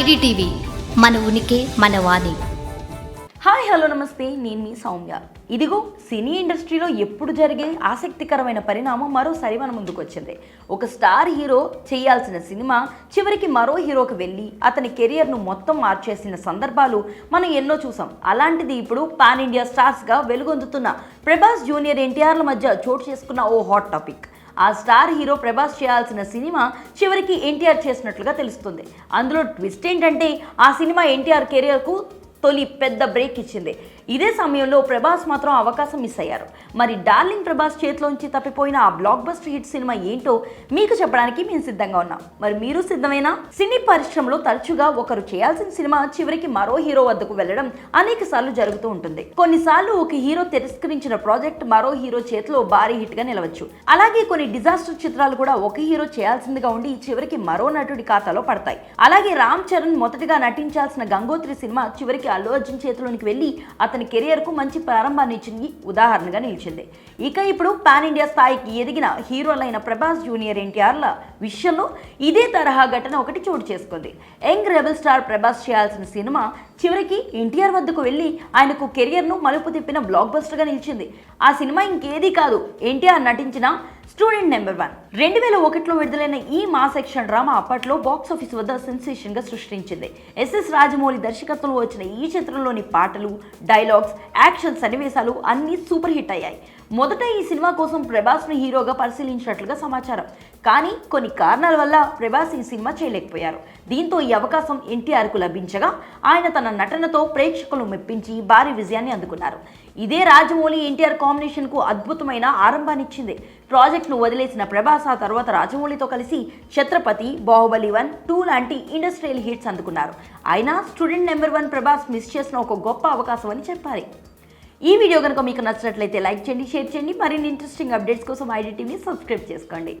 IDTV మన ఉనికి మన వాణి. హాయ్ హలో నమస్తే. నేను మీ సౌమ్య. ఇదిగో సినీ ఇండస్ట్రీలో ఎప్పుడు జరిగే ఆసక్తికరమైన పరిణామం మరోసారి మన ముందుకు వచ్చింది ఒక స్టార్ హీరో చేయాల్సిన సినిమా చివరికి మరో హీరోకి వెళ్ళి అతని కెరియర్ను మొత్తం మార్చేసిన సందర్భాలు మనం ఎన్నో చూసాం. అలాంటిది ఇప్పుడు పాన్ ఇండియా స్టార్స్గా వెలుగొందుతున్న ప్రభాస్ జూనియర్ ఎన్టీఆర్ల మధ్య చోటు చేసుకున్న ఓ హాట్ టాపిక్. ఆ స్టార్ హీరో ప్రభాస్ చేయాల్సిన సినిమా చివరికి ఎన్టీఆర్ చేసినట్లుగా తెలుస్తుంది. అందులో ట్విస్ట్ ఏంటంటే ఆ సినిమా ఎన్టీఆర్ కెరియర్కు తొలి పెద్ద బ్రేక్ ఇచ్చింది. ఇదే సమయంలో ప్రభాస్ మాత్రం అవకాశం మిస్ అయ్యారు. మరి డార్లింగ్ ప్రభాస్ చేతిలోంచి తప్పిపోయిన ఆ బ్లాక్ బస్టర్ హిట్ సినిమా ఏంటో మీకు చెప్పడానికి మేము సిద్ధంగా ఉన్నాం. మరి మీరు సిద్ధమేనా? సినీ పరిశ్రమలో తరచుగా ఒకరు చేయాల్సిన సినిమా చివరికి మరో హీరో వద్దకు వెళ్ళడం అనేక సార్లు జరుగుతూ ఉంటుంది. కొన్నిసార్లు ఒక హీరో తిరస్కరించిన ప్రాజెక్ట్ మరో హీరో చేతిలో భారీ హిట్గా నిలవచ్చు. అలాగే కొన్ని డిజాస్టర్ చిత్రాలు కూడా ఒక హీరో చేయాల్సిందిగా ఉండి చివరికి మరో నటుడి ఖాతాలో పడతాయి. అలాగే రామ్ చరణ్ మొదటిగా నటించాల్సిన గంగోత్రి సినిమా చివరికి అల్లు అర్జున్ చేతిలోనికి వెళ్ళి అతని కెరియర్కు మంచి ప్రారంభాన్ని ఇచ్చింది ఉదాహరణగా నిలిచింది. ఇక ఇప్పుడు పాన్ ఇండియా స్థాయికి ఎదిగిన హీరోలైన ప్రభాస్ జూనియర్ ఎన్టీఆర్ల విషయంలో ఇదే తరహా ఘటన ఒకటి చోటు చేసుకుంది. యంగ్ రెబల్ స్టార్ ప్రభాస్ చేయాల్సిన సినిమా చివరికి ఎన్టీఆర్ వద్దకు వెళ్ళి ఆయనకు కెరియర్ను మలుపు తిప్పిన బ్లాక్ బస్టర్గా నిలిచింది. ఆ సినిమా ఇంకేది కాదు ఎన్టీఆర్ నటించిన స్టూడెంట్ నెంబర్ వన్ రెండు వేల ఒకటిలో విడుదలైన ఈ మా సెక్షన్ డ్రామా అప్పట్లో బాక్స్ ఆఫీస్ వద్ద సెన్సేషన్గా సృష్టించింది. ఎస్ఎస్ రాజమౌళి దర్శకత్వంలో వచ్చిన ఈ చిత్రంలోని పాటలు డైలాగ్స్ యాక్షన్ సన్నివేశాలు అన్నీ సూపర్ హిట్ అయ్యాయి. మొదట ఈ సినిమా కోసం ప్రభాస్ను హీరోగా పరిశీలించినట్లుగా సమాచారం. కానీ కొన్ని కారణాల వల్ల ప్రభాస్ ఈ సినిమా చేయలేకపోయారు. దీంతో ఈ అవకాశం ఎన్టీఆర్కు లభించగా ఆయన తన నటనతో ప్రేక్షకులను మెప్పించి భారీ విజయాన్ని అందుకున్నారు. ఇదే రాజమౌళి ఎన్టీఆర్ కాంబినేషన్కు అద్భుతమైన ఆరంభాన్నిచ్చింది. ప్రాజెక్ట్ను వదిలేసిన ప్రభాస్ ఆ తర్వాత రాజమౌళితో కలిసి ఛత్రపతి బాహుబలి వన్ టూ లాంటి ఇండస్ట్రియల్ హిట్స్ అందుకున్నారు. అయినా student number one Prabhas miss చేసిన ఒక గొప్ప అవకాశం అని చెప్పాలి. ఈ వీడియో కనుక మీకు నచ్చినట్లయితే లైక్ చేయండి షేర్ చేయండి. మరిన్ని ఇంట్రెస్టింగ్ అప్డేట్స్ కోసం ఐడి టీవీని సబ్స్క్రైబ్ చేసుకోండి.